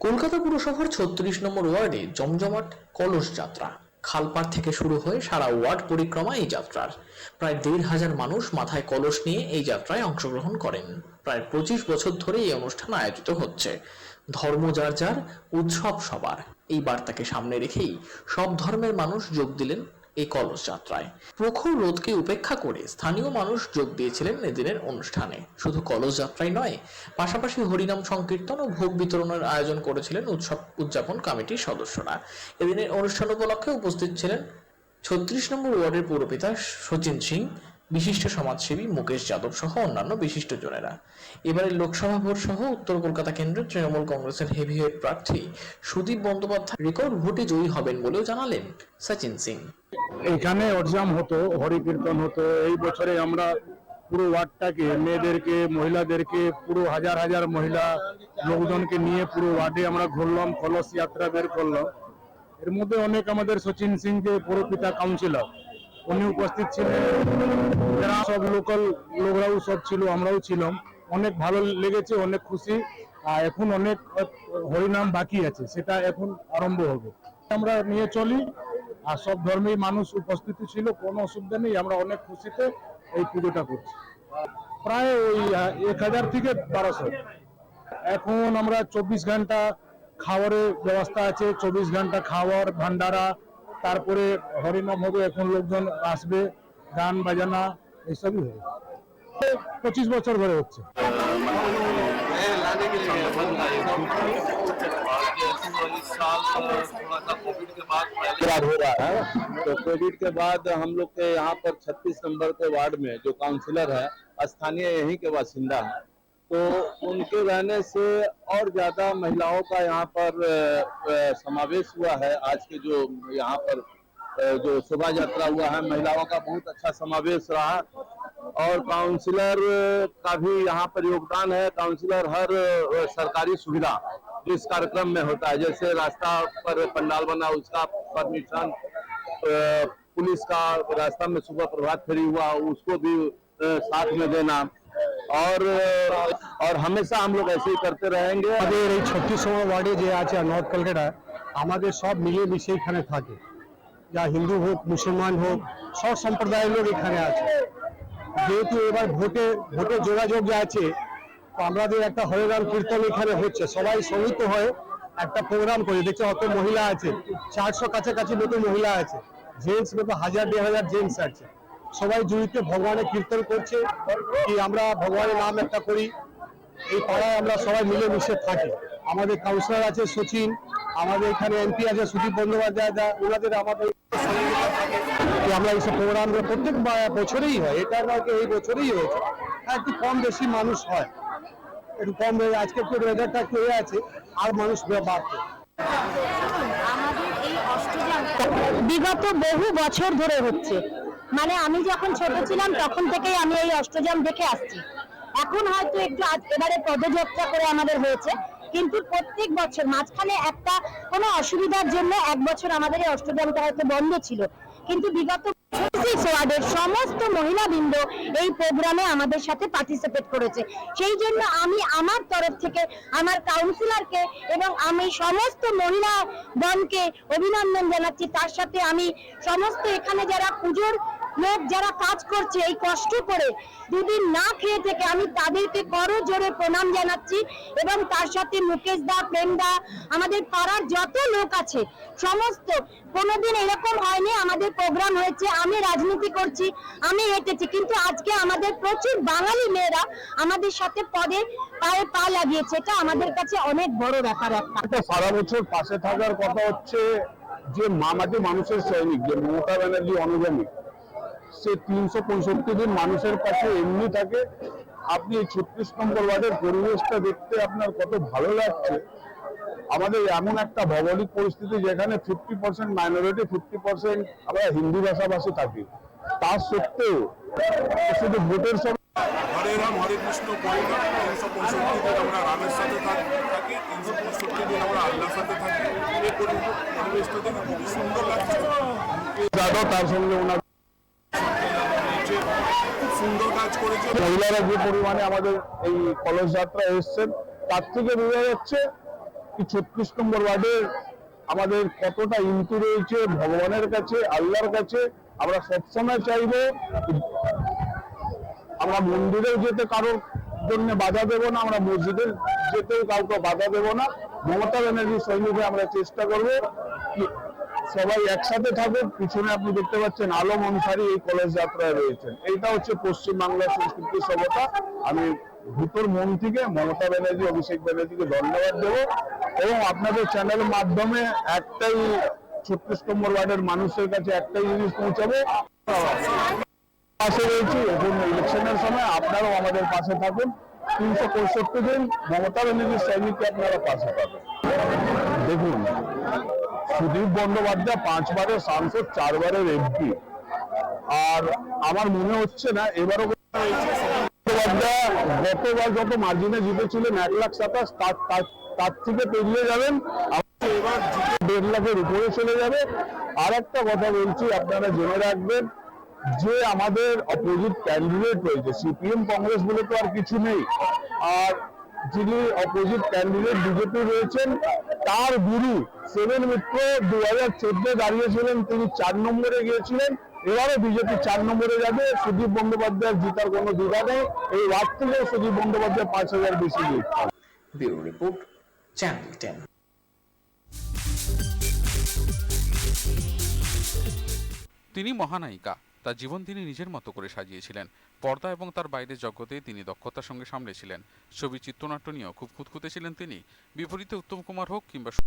কলকাতা পুরসভার ছত্রিশ নম্বর ওয়ার্ডে জমজমাট কলস যাত্রা। খালপাড় থেকে শুরু হয়ে সারা ওয়ার্ড পরিক্রমা এই যাত্রার। প্রায় দেড় হাজার মানুষ মাথায় কলস নিয়ে এই যাত্রায় অংশগ্রহণ করেন। প্রায় পঁচিশ বছর ধরে এই অনুষ্ঠান আয়োজিত হচ্ছে। ধর্ম যার যার, উৎসব সবার। এই বার্তাকে সামনে রেখেই সব ধর্মের মানুষ যোগ দিলেন এই কলস যাত্রায় প্রখর রোদকে উপেক্ষা করে স্থানীয় মানুষ যোগ দিয়েছিলেন এদিনের অনুষ্ঠানে। শুধু কলস যাত্রাই নয়, পাশাপাশি হরিনাম সংকীর্তন ও ভোগ বিতরণের আয়োজন করেছিলেন উৎসব উদযাপন কমিটির সদস্যরা। এদিনের অনুষ্ঠান উপলক্ষে উপস্থিত ছিলেন ছত্রিশ নম্বর ওয়ার্ডের পৌরপিতা সচিন সিং, বিশিষ্ট সমাজসেবী মুকেশ যাদব সহ অন্যান্য বিশিষ্ট বিশিষ্টজনেরা এবারের লোকসভা ভোট সহ উত্তর কলকাতা কেন্দ্রের তৃণমূল কংগ্রেসের হেভিওয়েট প্রার্থী সুদীপ বন্দ্যোপাধ্যায় রেকর্ড ভোটে জয়ী হবেন বলেও জানালেন সচিন সিং। এখানে অর্জাম হতো হরি কীর্তন হতো। এই বছরে আমরা পুরো ওয়ার্ডটাকে, মেয়েদেরকে, মহিলাদেরকে, পুরো হাজার হাজার মহিলা লোকজনকে নিয়ে পুরো ওয়ার্ডে আমরা ঘুরলাম কলস যাত্রা বের করলাম। এর মধ্যে অনেক আমাদের সচিন সিং যে পৌরপিতা কাউন্সিলর উনি উপস্থিত ছিলেন। যারা সব লোকাল লোকরাও সব ছিল, আমরাও ছিলাম। অনেক ভালো লেগেছে, অনেক খুশি। আর এখন অনেক হরিনাম বাকি আছে, সেটা এখন আরম্ভ হবে। আমরা নিয়ে চলি। আর সব ধর্মের মানুষ উপস্থিতি ছিল কোনো অসুবিধা নেই, আমরা অনেক খুশিতে এই পুজোটা করছি। প্রায় ওই এক হাজার থেকে বারোশো। এখন আমরা চব্বিশ ঘণ্টা খাওয়ারের ব্যবস্থা আছে, চব্বিশ ঘণ্টা খাওয়ার, ভান্ডারা, তারপরে হরিনাম হবে, এখন লোকজন আসবে, গান বাজানা, এইসবই হবে। পঁচিশ বছর ধরে হচ্ছে। साल थोड़ा सा कोविड के बाद है तो कोविड के बाद हम लोग के यहाँ पर 36 नंबर के वार्ड में जो काउंसिलर है, स्थानीय यहीं के बासिंदा है तो उनके रहने से और ज़्यादा महिलाओं का यहाँ पर समावेश हुआ है। आज के जो यहाँ पर जो शोभा यात्रा हुआ है, महिलाओं का बहुत अच्छा समावेश रहा। और काउंसिलर का भी यहाँ पर योगदान है। काउंसिलर हर सरकारी सुविधा। जो इस कार्यक्रम में होता है जैसे रास्ता पर पंडाल बना उसका परमिशन अ, पुलिस का रास्ता में सुबह प्रभात फेरी हुआ उसको भी अ, साथ में देना और अ, और हमेशा हम लोग ऐसे ही करते रहेंगे আমাদের এই ছত্রিশ নম্বর ওয়ার্ডে যে আছে নর্থ কলকাতায় আমাদের সব মিলিয়ে মিশে এখানে থাকে যা হিন্দু হোক মুসলমান হোক সব সম্প্রদায়ের লোক এখানে আছে যেহেতু এবার ভোটে ভোটে যোগাযোগ যে আছে তো আমাদের একটা হরিনাম কীর্তন এখানে হচ্ছে। সবাই সমিত হয়ে একটা প্রোগ্রাম করে। দেখছে অত মহিলা আছে। চারশো কাছাকাছি মতো মহিলা আছে। জেন্টস মতো হাজার, দেড় হাজার জেন্টস আছে। সবাই জড়িত ভগবানের কীর্তন করছে। কি আমরা ভগবানের নাম একটা করি। এই পাড়ায় আমরা সবাই মিলে মিশে থাকি। আমাদের কাউন্সিলর আছে সচিন, আমাদের এখানে এমপি আছে সুদীপ বন্দ্যোপাধ্যায় দা ওনাদের আমাদের যে আমরা এইসব প্রোগ্রাম প্রত্যেক বছরেই হয়। এটা নয় এই বছরেই হয়েছে। হ্যাঁ একটু কম বেশি মানুষ হয়। একটু কম হয়ে- আজকে একটু ওয়েদারটা হয়ে আছে, আর মানুষ বাড়ছে। বিগত বহু বছর ধরে হচ্ছে। মানে আমি যখন ছোট ছিলাম, তখন থেকেই আমি এই অষ্টযাম দেখে আসছি। এখন হয়তো একটু আজ- এবারে পদযাত্রা করে আমাদের হয়েছে, কিন্তু প্রত্যেক বছর মাঝখানে একটা কোনো অসুবিধার জন্য এক বছর আমাদের এই অষ্টযামটা হয়তো বন্ধ ছিল। কিন্তু বিগত ছত্রিশ ওয়ার্ডের সমস্ত মহিলাবৃন্দ এই প্রোগ্রামে আমাদের সাথে পার্টিসিপেট করেছে। সেই জন্য আমি আমার তরফ থেকে, আমার কাউন্সিলরকে এবং আমি সমস্ত মহিলা দলকে অভিনন্দন জানাচ্ছি। তার সাথে আমি সমস্ত এখানে যারা পুজোর লোক যারা কাজ করছে এই কষ্ট করে দুদিন না খেয়ে থেকে আমি তাদেরকে করো জোরে প্রণাম জানাচ্ছি এবং তার সাথে মুকেশ দা, প্রেম দা, আমাদের পাড়ার যত লোক আছে, সমস্ত, কোনোদিন এরকম হয়নি, আমাদের প্রোগ্রাম হয়েছে, আমি রাজনীতি করছি, আমি হেঁটেছি, কিন্তু আজকে আমাদের প্রচুর বাঙালি মেয়েরা আমাদের সাথে পদে পায়ে পা লাগিয়েছে এটা আমাদের কাছে অনেক বড় ব্যাপার একটা। সারা বছর পাশে থাকার কথা হচ্ছে যে মামাটি মানুষের সৈনিক, যে মমতা ব্যানার্জি অনুগামী। সে তিনশো পঁয়ষট্টি দিন মানুষের কাছে এমনি থাকে। আপনি এই ছত্রিশ নম্বর ওয়ার্ডের পরিবেশটা দেখতে আপনার কত ভালো লাগছে। আমাদের এমন একটা ভৌগোলিক পরিস্থিতি যেখানে fifty percent minority fifty percent আমরা হিন্দি ভাষাভাষী থাকি। তা সত্ত্বেও শুধু ভোটের সময় হরে রাম হরে কৃষ্ণ না তিনশো পঁয়ষট্টি দিন আমরা রামের সাথে থাকি তিনশো পঁয়ষট্টি দিন আমরা আল্লাহর সাথে থাকি। এই পরিবেশটা দেখে খুবই সুন্দর লাগছে। যাদব তার সঙ্গে ওনার যে খুব সুন্দর মহিলারা যে পরিমাণে আমাদের এই কলস যাত্রা এসছেন, তার থেকে বোঝা যাচ্ছে কি ছত্রিশ নম্বর ওয়ার্ডের আমাদের কতটা ইন্টু রয়েছে ভগবানের কাছে, আল্লাহর কাছে। আমরা সবসময় চাইব আমরা মন্দিরেও যেতে কারোর জন্য বাধা দেবো না, আমরা মসজিদে যেতেও কাউকে বাধা দেবো না। মমতা ব্যানার্জি সৈনিকে আমরা চেষ্টা করব সবাই একসাথে থাকুক, পিছনে আপনি দেখতে পাচ্ছেন আলম অনুসারী এই কলেজ যাত্রায় রয়েছেন। এইটা হচ্ছে পশ্চিম বাংলার সংস্কৃতি সভ্যতা। আমি ভিতর মন থেকে মমতা ব্যানার্জি, অভিষেক ব্যানার্জিকে ধন্যবাদ দেবো এবং আপনাদের চ্যানেলের মাধ্যমে একটাই ছত্রিশ নম্বর ওয়ার্ডের মানুষের কাছে একটাই জিনিস পৌঁছাবো। পাশে রয়েছি এখন ইলেকশনের সময় আপনারাও আমাদের পাশে থাকুন। তিনশো পঁয়ষট্টি দিন মমতা ব্যানার্জির সৈনিককে আপনারা পাশে পাবেন। দেখুন সুদীপ বন্দ্যোপাধ্যায় পাঁচবারের সাংসদ, চারবারের এমপি আর আমার মনে হচ্ছে না, এবারও বন্দ্যোপাধ্যায় গতবার যত মার্জিনে জিতেছিলেন, এক লাখ সাতাশ, তার থেকে পেরিয়ে যাবেন। এবার দেড় লাখের উপরে চলে যাবে। আর একটা কথা বলছি, আপনারা জেনে রাখবেন যে আমাদের অপোজিট ক্যান্ডিডেট রয়েছে সিপিএম কংগ্রেস বলে তো আর কিছু নেই। আর যিনি অপোজিট ক্যান্ডিডেট বিজেপি রয়েছেন তার গুরু সেভেন মিত্র দু হাজার চোদ্দে দাঁড়িয়েছিলেন। তিনি চার নম্বরে গিয়েছিলেন। এবারে বিজেপি চার নম্বরে যাবে। সুদীপ বন্দ্যোপাধ্যায়ের জিতার কোনো দ্বিধা নেই। এই ওয়ার্ড থেকেও সুদীপ বন্দ্যোপাধ্যায় পাঁচ হাজার বেশি জিত ব্যুরো রিপোর্ট চ্যানেল টেন। তিনি মহানায়িকা। তার জীবন তিনি নিজের মতো করে সাজিয়েছিলেন। পর্দা এবং তার বাইরের জগতে তিনি দক্ষতার সঙ্গে সামলেছিলেন ছবি চিত্রনাট্য নিয়েও খুব খুঁতখুঁতে ছিলেন তিনি। বিপরীতে উত্তম কুমার হোক কিংবা